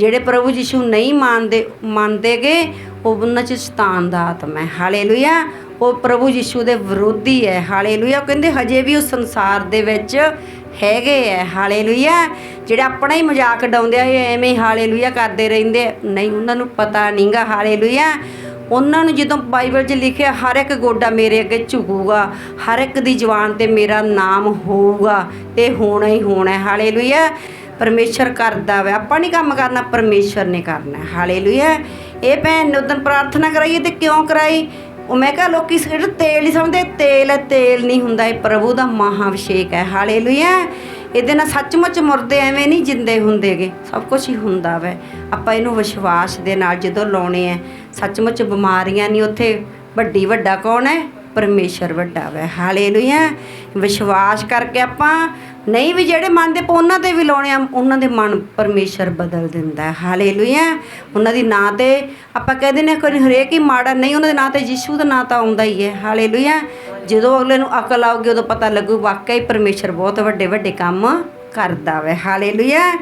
ਜਿਹੜੇ ਪ੍ਰਭੂ ਯਿਸੂ ਨਹੀਂ ਮੰਨਦੇ, ਮੰਨਦੇਗੇ, ਉਹ ਉਹਨਾਂ 'ਚ ਸ਼ੈਤਾਨ ਦਾ ਆਤਮਾ ਹੈ। ਹਾਲੇਲੂਇਆ, ਉਹ ਪ੍ਰਭੂ ਯਿਸੂ ਦੇ ਵਿਰੋਧੀ ਹੈ। ਹਾਲੇਲੂਇਆ, ਉਹ ਕਹਿੰਦੇ ਹਜੇ ਵੀ ਉਹ ਸੰਸਾਰ ਦੇ ਵਿੱਚ ਹੈਗੇ ਹੈ। ਹਾਲੇਲੂਇਆ, ਜਿਹੜੇ ਆਪਣਾ ਹੀ ਮਜ਼ਾਕ ਡਾਉਂਦੇ ਆ, ਇਹ ਐਵੇਂ ਹੀ ਹਾਲੇਲੂਇਆ ਕਰਦੇ ਰਹਿੰਦੇ ਨਹੀਂ, ਉਹਨਾਂ ਨੂੰ ਪਤਾ ਨਹੀਂਗਾ। ਹਾਲੇਲੂਇਆ, ਉਹਨਾਂ ਨੂੰ ਜਦੋਂ ਬਾਈਬਲ 'ਚ ਲਿਖਿਆ, ਹਰ ਇੱਕ ਗੋਡਾ ਮੇਰੇ ਅੱਗੇ ਝੁਕੂਗਾ, ਹਰ ਇੱਕ ਦੀ ਜ਼ੁਬਾਨ ਤੇ ਮੇਰਾ ਨਾਮ ਹੋਊਗਾ, ਤੇ ਹੋਣਾ ਹੀ ਹੋਣਾ ਹੈ। ਹਾਲੇਲੂਇਆ ਪਰਮੇਸ਼ਰ ਕਰਦਾ ਵਾ। ਆਪਾਂ ਨਹੀਂ ਕੰਮ ਕਰਨਾ, ਪਰਮੇਸ਼ਰ ਨੇ ਕਰਨਾ ਹੈ। ਹਾਲੇਲੂਇਆ ਇਹ ਭੈਣ ਨੇ ਉਦੋਂ ਪ੍ਰਾਰਥਨਾ ਕਰਾਈ ਤੇ ਕਿਉਂ ਕਰਾਈ? ਉਹ ਮੈਂ ਕਿਹਾ ਲੋਕੀ ਸਿਰ ਤੇਲ ਹੀ ਸਮਝਦੇ, ਤੇਲ ਹੈ, ਤੇਲ ਨਹੀਂ ਹੁੰਦਾ। ਇਹ ਪ੍ਰਭੂ ਦਾ ਮਹਾਅਭਿਸ਼ੇਕ ਹੈ। ਹਾਲੇਲੂਇਆ ਇਹਦੇ ਨਾਲ ਸੱਚਮੁੱਚ ਮੁਰਦੇ ਐਵੇਂ ਨਹੀਂ ਜਿੰਦੇ ਹੁੰਦੇਗੇ। ਸਭ ਕੁਝ ਹੀ ਹੁੰਦਾ ਵੈ। ਆਪਾਂ ਇਹਨੂੰ ਵਿਸ਼ਵਾਸ ਦੇ ਨਾਲ ਜਦੋਂ ਲਾਉਣੇ ਆ ਸੱਚਮੁੱਚ ਬਿਮਾਰੀਆਂ ਨਹੀਂ। ਉੱਥੇ ਵੱਡੀ ਵੱਡਾ ਕੌਣ ਹੈ? ਪਰਮੇਸ਼ਰ ਵੱਡਾ ਵੈ। ਹਾਲੇਲੂਇਆ। ਵਿਸ਼ਵਾਸ ਕਰਕੇ ਆਪਾਂ ਨਹੀਂ ਵੀ ਜਿਹੜੇ ਮਨ ਦੇ ਉਹਨਾਂ ਤੇ ਵੀ ਲਾਉਣੇ ਆ, ਉਹਨਾਂ ਦੇ ਮਨ ਪਰਮੇਸ਼ਰ ਬਦਲ ਦਿੰਦਾ ਹੈ। ਹਾਲੇਲੂਇਆ। ਉਹਨਾਂ ਦੀ ਨਾਂ ਤੇ ਆਪਾਂ ਕਹਿੰਦੇ ਨੇ ਕੋਈ ਹਰੇਕ ਹੀ ਮਾੜਾ ਨਹੀਂ, ਉਹਨਾਂ ਦੇ ਨਾਂ ਤੇ ਯਿਸੂ ਦਾ ਨਾਂ ਤਾਂ ਆਉਂਦਾ ਹੀ ਹੈ। ਹਾਲੇਲੂਇਆ। ਜਦੋਂ ਅਗਲੇ ਨੂੰ ਅਕਲ ਆਊਗੀ, ਉਦੋਂ ਪਤਾ ਲੱਗੂ, ਵਾਕਿਆ ਹੀ ਪਰਮੇਸ਼ਰ ਬਹੁਤ ਵੱਡੇ ਵੱਡੇ ਕੰਮ ਕਰਦਾ ਵੈ। ਹਾਲੇਲੂਇਆ।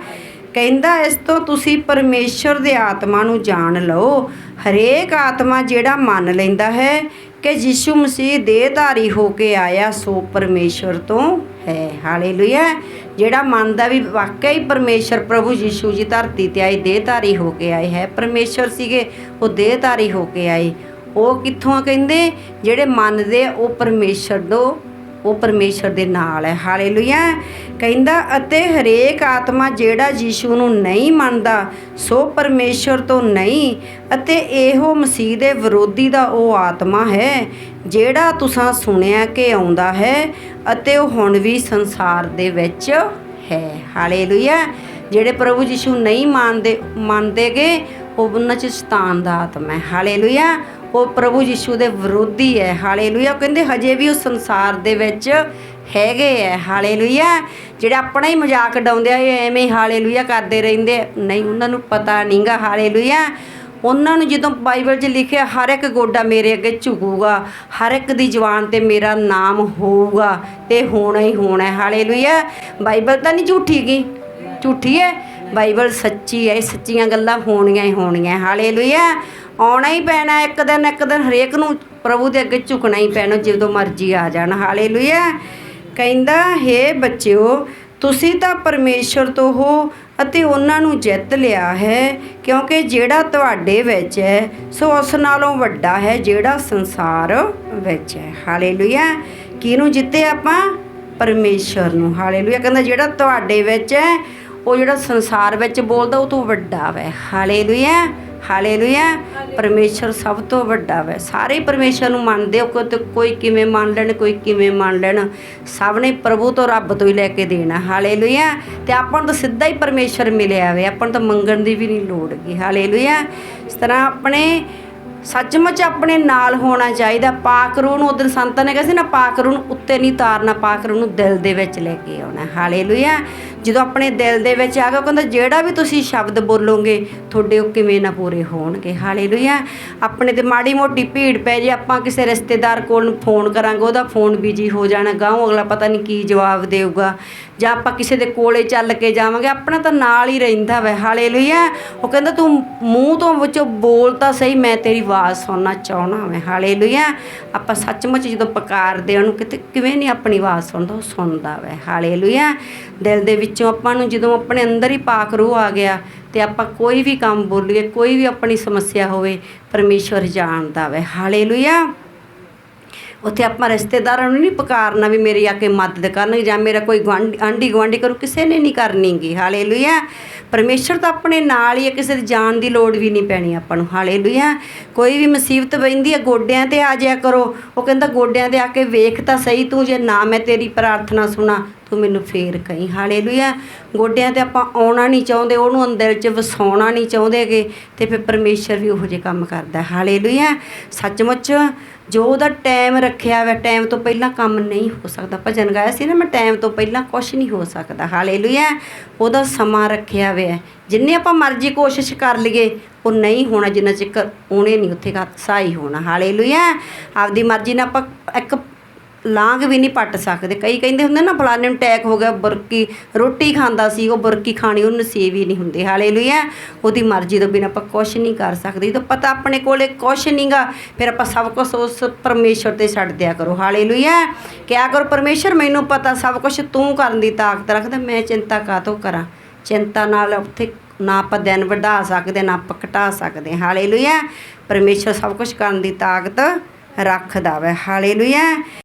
ਕਹਿੰਦਾ, ਇਸ ਤੋਂ ਤੁਸੀਂ ਪਰਮੇਸ਼ਰ ਦੇ ਆਤਮਾ ਨੂੰ ਜਾਣ ਲਓ। ਹਰੇਕ ਆਤਮਾ ਜਿਹੜਾ ਮੰਨ ਲੈਂਦਾ ਹੈ ਕਿ ਯਿਸੂ ਮਸੀਹ ਦੇਹਧਾਰੀ ਹੋ ਕੇ ਆਇਆ, ਸੋ ਪਰਮੇਸ਼ਰ ਤੋਂ ਹੈ। ਹਾਲੇਲੂਇਆ। ਜਿਹੜਾ ਮੰਨਦਾ ਵੀ ਵਾਕਿਆ ਹੀ ਪਰਮੇਸ਼ਰ ਪ੍ਰਭੂ ਯਿਸੂ ਜੀ ਧਰਤੀ ਤੇ ਆਏ ਦੇਹਧਾਰੀ ਹੋ ਕੇ ਆਏ ਹੈ। ਪਰਮੇਸ਼ਰ ਸੀਗੇ, ਉਹ ਦੇਹਧਾਰੀ ਹੋ ਕੇ ਆਏ। ਉਹ ਕਿੱਥੋਂ ਆ ਕਹਿੰਦੇ? ਜਿਹੜੇ ਮੰਨਦੇ ਆ, ਉਹ ਪਰਮੇਸ਼ਰ ਦੋ ਉਹ ਪਰਮੇਸ਼ਰ ਦੇ ਨਾਲ ਹੈ। ਹਾਲੇਲੂਇਆ। ਕਹਿੰਦਾ, ਅਤੇ ਹਰੇਕ ਆਤਮਾ ਜਿਹੜਾ ਯੀਸ਼ੂ ਨੂੰ ਨਹੀਂ ਮੰਨਦਾ, ਸੋ ਪਰਮੇਸ਼ਰ ਤੋਂ ਨਹੀਂ। ਅਤੇ ਇਹੋ ਮਸੀਹ ਦੇ ਵਿਰੋਧੀ ਦਾ ਉਹ ਆਤਮਾ ਹੈ, ਜਿਹੜਾ ਤੁਸੀਂ ਸੁਣਿਆ ਕਿ ਆਉਂਦਾ ਹੈ ਅਤੇ ਉਹ ਹੁਣ ਵੀ ਸੰਸਾਰ ਦੇ ਵਿੱਚ ਹੈ। ਹਾਲੇਲੂਇਆ। ਜਿਹੜੇ ਪ੍ਰਭੂ ਯੀਸ਼ੂ ਨਹੀਂ ਮੰਨਦੇ, ਮੰਨਦੇਗੇ, ਉਹ ਉਹਨਾਂ 'ਚ ਸ਼ੈਤਾਨ ਦਾ ਆਤਮਾ ਹੈ। ਹਾਲੇਲੂਇਆ। ਉਹ ਪ੍ਰਭੂ ਯਿਸੂ ਦੇ ਵਿਰੋਧੀ ਹੈ, ਹਾਲੇਲੂਇਆ। ਉਹ ਕਹਿੰਦੇ, ਹਜੇ ਵੀ ਉਹ ਸੰਸਾਰ ਦੇ ਵਿੱਚ ਹੈਗੇ ਹੈ, ਹਾਲੇਲੂਇਆ। ਜਿਹੜਾ ਆਪਣਾ ਹੀ ਮਜ਼ਾਕ ਉਡਾਉਂਦੇ ਆ, ਇਹ ਐਵੇਂ ਹੀ ਹਾਲੇਲੂਇਆ ਕਰਦੇ ਰਹਿੰਦੇ ਨਹੀਂ, ਉਹਨਾਂ ਨੂੰ ਪਤਾ ਨਹੀਂਗਾ, ਹਾਲੇਲੂਇਆ। ਉਹਨਾਂ ਨੂੰ ਜਦੋਂ ਬਾਈਬਲ 'ਚ ਲਿਖਿਆ, ਹਰ ਇੱਕ ਗੋਡਾ ਮੇਰੇ ਅੱਗੇ ਝੁਕੂਗਾ, ਹਰ ਇੱਕ ਦੀ ਜ਼ੁਬਾਨ ਤੇ ਮੇਰਾ ਨਾਮ ਹੋਊਗਾ, ਤੇ ਹੋਣਾ ਹੀ ਹੋਣਾ ਹੈ। ਹਾਲੇਲੂਇਆ। ਬਾਈਬਲ ਤਾਂ ਨਹੀਂ ਝੂਠੀ ਗੀ? ਝੂਠੀ ਹੈ? ਬਾਈਬਲ ਸੱਚੀ ਹੈ, ਇਹ ਸੱਚੀਆਂ ਗੱਲਾਂ ਹੋਣੀਆਂ ਹੀ ਹੋਣੀਆਂ। ਹਾਲੇਲੂਇਆ। ਆਉਣਾ ਹੀ ਪੈਣਾ, ਇੱਕ ਦਿਨ ਇੱਕ ਦਿਨ ਹਰੇਕ ਨੂੰ ਪ੍ਰਭੂ ਦੇ ਅੱਗੇ ਝੁਕਣਾ ਹੀ ਪੈਣਾ, ਜਦੋਂ ਮਰਜ਼ੀ ਆ ਜਾਣ। ਹਾਲੇਲੂਇਆ। ਕਹਿੰਦਾ, ਹੈ ਬੱਚਿਓ, ਤੁਸੀਂ ਤਾਂ ਪਰਮੇਸ਼ਰ ਤੋਂ ਹੋ ਅਤੇ ਉਹਨਾਂ ਨੂੰ ਜਿੱਤ ਲਿਆ ਹੈ, ਕਿਉਂਕਿ ਜਿਹੜਾ ਤੁਹਾਡੇ ਵਿੱਚ ਹੈ, ਸੋ ਉਸ ਨਾਲੋਂ ਵੱਡਾ ਹੈ ਜਿਹੜਾ ਸੰਸਾਰ ਵਿੱਚ ਹੈ। ਹਾਲੇਲੂਇਆ। ਕਿਹਨੂੰ ਜਿੱਤੇ ਆਪਾਂ? ਪਰਮੇਸ਼ਰ ਨੂੰ। ਹਾਲੇਲੂਇਆ। ਕਹਿੰਦਾ, ਜਿਹੜਾ ਤੁਹਾਡੇ ਵਿੱਚ ਹੈ, ਉਹ ਜਿਹੜਾ ਸੰਸਾਰ ਵਿੱਚ ਬੋਲਦਾ, ਉਹ ਤੋਂ ਵੱਡਾ ਵੈ। ਹਾਲੇਲੂਇਆ। ਹਾਲੇਲੂਇਆ। ਪਰਮੇਸ਼ਰ ਸਭ ਤੋਂ ਵੱਡਾ ਵੈ। ਸਾਰੇ ਹੀ ਪਰਮੇਸ਼ਰ ਨੂੰ ਮੰਨਦੇ ਹੋ ਕੋਈ ਕਿਵੇਂ ਮੰਨ ਲੈਣ, ਕੋਈ ਕਿਵੇਂ ਮੰਨ ਲੈਣ। ਸਭ ਨੇ ਪ੍ਰਭੂ ਤੋਂ ਰੱਬ ਤੋਂ ਹੀ ਲੈ ਕੇ ਦੇਣਾ। ਹਾਲੇਲੂਇਆ। ਤੇ ਆਪਾਂ ਨੂੰ ਤਾਂ ਸਿੱਧਾ ਹੀ ਪਰਮੇਸ਼ਰ ਮਿਲਿਆ ਵੇ। ਆਪਾਂ ਨੂੰ ਤਾਂ ਮੰਗਣ ਦੀ ਵੀ ਨਹੀਂ ਲੋੜ ਗੀ ਹਾਲੇਲੂਇਆ। ਇਸ ਤਰ੍ਹਾਂ ਆਪਣੇ, ਸੱਚਮੁੱਚ ਆਪਣੇ ਨਾਲ ਹੋਣਾ ਚਾਹੀਦਾ। ਪਾਕ ਰੂਹ ਨੂੰ ਉਦੋਂ ਸੰਤਾਂ ਨੇ ਕਿਹਾ ਸੀ ਨਾ, ਪਾਕ ਨੂੰ ਉੱਤੇ ਨਹੀਂ ਤਾਰਨਾ, ਪਾਕ ਰੂਹ ਨੂੰ ਦਿਲ ਦੇ ਵਿੱਚ ਲੈ ਕੇ ਆਉਣਾ। ਹਾਲੇਲੂਇਆ। ਜਦੋਂ ਆਪਣੇ ਦਿਲ ਦੇ ਵਿੱਚ ਆ ਗਿਆ, ਉਹ ਕਹਿੰਦਾ, ਜਿਹੜਾ ਵੀ ਤੁਸੀਂ ਸ਼ਬਦ ਬੋਲੋਗੇ, ਤੁਹਾਡੇ ਉਹ ਕਿਵੇਂ ਨਾ ਪੂਰੇ ਹੋਣਗੇ? ਹਾਲੇਲੂਇਆ ਆਪਣੇ ਤੇ ਮਾੜੀ ਮੋਟੀ ਭੀੜ ਪੈ ਜੇ, ਆਪਾਂ ਕਿਸੇ ਰਿਸ਼ਤੇਦਾਰ ਕੋਲ ਨੂੰ ਫੋਨ ਕਰਾਂਗੇ, ਉਹਦਾ ਫੋਨ ਬਿਜ਼ੀ ਹੋ ਜਾਣਾ ਗਾਂਹ ਅਗਲਾ ਪਤਾ ਨਹੀਂ ਕੀ ਜਵਾਬ ਦੇਊਗਾ। ਜਾਂ ਆਪਾਂ ਕਿਸੇ ਦੇ ਕੋਲੇ ਚੱਲ ਕੇ ਜਾਵਾਂਗੇ, ਆਪਣਾ ਤਾਂ ਨਾਲ ਹੀ ਰਹਿੰਦਾ ਵੈ। ਹਾਲੇਲੂਇਆ ਉਹ ਕਹਿੰਦਾ, ਤੂੰ ਮੂੰਹ ਤੋਂ ਵਿੱਚੋਂ ਬੋਲ ਤਾਂ ਸਹੀ, ਮੈਂ ਤੇਰੀ ਆਵਾਜ਼ ਸੁਣਨਾ ਚਾਹਣਾ ਮੈਂ ਹਾਲੇਲੂਇਆ ਆਪਾਂ ਸੱਚਮੁੱਚ ਜਦੋਂ ਪੁਕਾਰਦੇ ਉਹਨੂੰ ਕਿਤੇ ਕਿਵੇਂ ਨਹੀਂ ਆਪਣੀ ਆਵਾਜ਼ ਸੁਣਦਾ, ਉਹ ਸੁਣਦਾ ਵੈ। ਹਾਲੇਲੂਇਆ ਦਿਲ ਦੇ ਵਿੱਚ ਵਿੱਚੋਂ ਆਪਾਂ ਨੂੰ ਜਦੋਂ ਆਪਣੇ ਅੰਦਰ ਹੀ ਪਾਕ ਰੂਹ ਆ ਗਿਆ ਤੇ ਆਪਾਂ ਕੋਈ ਵੀ ਕੰਮ ਬੋਲੀਏ, ਕੋਈ ਵੀ ਆਪਣੀ ਸਮੱਸਿਆ ਹੋਵੇ, ਪਰਮੇਸ਼ਵਰ ਜਾਣਦਾ ਵੈ। ਹਾਲੇਲੂਇਆ ਉੱਥੇ ਆਪਾਂ ਰਿਸ਼ਤੇਦਾਰਾਂ ਨੂੰ ਨਹੀਂ ਪੁਕਾਰਨਾ ਵੀ ਮੇਰੀ ਆ ਕੇ ਮਦਦ ਕਰਨ ਜਾਂ ਮੇਰਾ ਕੋਈ ਗੁਆਂਢੀ ਆਂਢੀ ਗੁਆਂਢੀ ਕਰੂ, ਕਿਸੇ ਨੇ ਨਹੀਂ ਕਰਨੀਗੀ ਹਾਲੇਲੂਇਆ ਪਰਮੇਸ਼ਰ ਤਾਂ ਆਪਣੇ ਨਾਲ ਹੀ ਹੈ ਕਿਸੇ ਦੀ ਜਾਣ ਦੀ ਲੋੜ ਵੀ ਨਹੀਂ ਪੈਣੀ ਆਪਾਂ ਨੂੰ। ਹਾਲੇਲੂਇਆ ਕੋਈ ਵੀ ਮੁਸੀਬਤ ਪੈਂਦੀ ਹੈ ਗੋਡਿਆਂ ਤੇ ਆ ਜਾਇਆ ਕਰੋ। ਉਹ ਕਹਿੰਦਾ, ਗੋਡਿਆਂ ਤੇ ਆ ਕੇ ਵੇਖ ਤਾਂ ਸਹੀ ਤੂੰ, ਜੇ ਨਾ ਮੈਂ ਤੇਰੀ ਪ੍ਰਾਰਥਨਾ ਸੁਣਾ ਤੂੰ ਮੈਨੂੰ ਫੇਰ ਕਹੀਂ। ਹਾਲੇਲੂਇਆ। ਗੋਡਿਆਂ ਤੇ ਆਪਾਂ ਆਉਣਾ ਨਹੀਂ ਚਾਹੁੰਦੇ, ਉਹਨੂੰ ਅੰਦਰ ਚ ਵਸਾਉਣਾ ਨਹੀਂ ਚਾਹੁੰਦੇਗੇ ਤੇ ਫਿਰ ਪਰਮੇਸ਼ਰ ਵੀ ਉਹੋ ਜਿਹੇ ਕੰਮ ਕਰਦਾ। ਹਾਲੇਲੂਇਆ। ਸੱਚਮੁੱਚ ਜੋ ਉਹਦਾ ਟਾਈਮ ਰੱਖਿਆ ਵਾ ਟਾਈਮ ਤੋਂ ਪਹਿਲਾਂ ਕੰਮ ਨਹੀਂ ਹੋ ਸਕਦਾ। ਭਜਨ ਗਾਇਆ ਸੀ ਨਾ ਮੈਂ, ਟਾਈਮ ਤੋਂ ਪਹਿਲਾਂ ਕੁਝ ਨਹੀਂ ਹੋ ਸਕਦਾ। ਹਾਲੇਲੂਇਆ। ਉਹਦਾ ਸਮਾਂ ਰੱਖਿਆ ਹੋਇਆ। ਜਿੰਨੇ ਆਪਾਂ ਮਰਜ਼ੀ ਕੋਸ਼ਿਸ਼ ਕਰ ਲਈਏ, ਉਹ ਨਹੀਂ ਹੋਣਾ, ਜਿੰਨਾ ਚਿਰ ਉਹਨੇ ਨਹੀਂ ਉੱਥੇ ਸਹਾਈ ਹੋਣਾ। ਹਾਲੇਲੂਇਆ। ਆਪਦੀ ਮਰਜ਼ੀ ਨਾਲ ਆਪਾਂ ਇੱਕ ਲਾਂਗ ਵੀ ਨਹੀਂ ਪੱਟ ਸਕਦੇ। ਕਈ ਕਹਿੰਦੇ ਹੁੰਦੇ ਨਾ, ਫਲਾਣੇ ਨੂੰ ਅਟੈਕ ਹੋ ਗਿਆ, ਬੁਰਕੀ, ਰੋਟੀ ਖਾਂਦਾ ਸੀ, ਉਹ ਬੁਰਕੀ ਖਾਣੀ ਉਹ ਨਸੀਬ ਹੀ ਨਹੀਂ ਹੁੰਦੀ। ਹਾਲੇਲੂਇਆ, ਉਹਦੀ ਮਰਜ਼ੀ ਤੋਂ ਬਿਨਾਂ ਆਪਾਂ ਕੁਝ ਨਹੀਂ ਕਰ ਸਕਦੇ। ਤਾਂ ਪਤਾ ਆਪਣੇ ਕੋਲੇ ਕੁਝ ਨਹੀਂਗਾ, ਫਿਰ ਆਪਾਂ ਸਭ ਕੁਝ ਉਸ ਪਰਮੇਸ਼ਰ ਤੇ ਛੱਡ ਦਿਆ ਕਰੋ। ਹਾਲੇਲੂਇਆ, ਕਿਆ ਕਰੋ ਪਰਮੇਸ਼ਰ ਮੈਨੂੰ ਪਤਾ ਸਭ ਕੁਝ ਤੂੰ ਕਰਨ ਦੀ ਤਾਕਤ ਰੱਖਦਾ ਮੈਂ ਚਿੰਤਾ ਕਾਹਤੋਂ ਕਰਾਂ? ਚਿੰਤਾ ਨਾਲ ਉੱਥੇ ਨਾ ਆਪਾਂ ਦਿਨ ਵਧਾ ਸਕਦੇ, ਨਾ ਆਪਾਂ ਘਟਾ ਸਕਦੇ। ਹਾਲੇਲੂਇਆ ਪਰਮੇਸ਼ਰ ਸਭ ਕੁਝ ਕਰਨ ਦੀ ਤਾਕਤ ਰੱਖਦਾ ਵੈ। ਹਾਲੇਲੂਇਆ।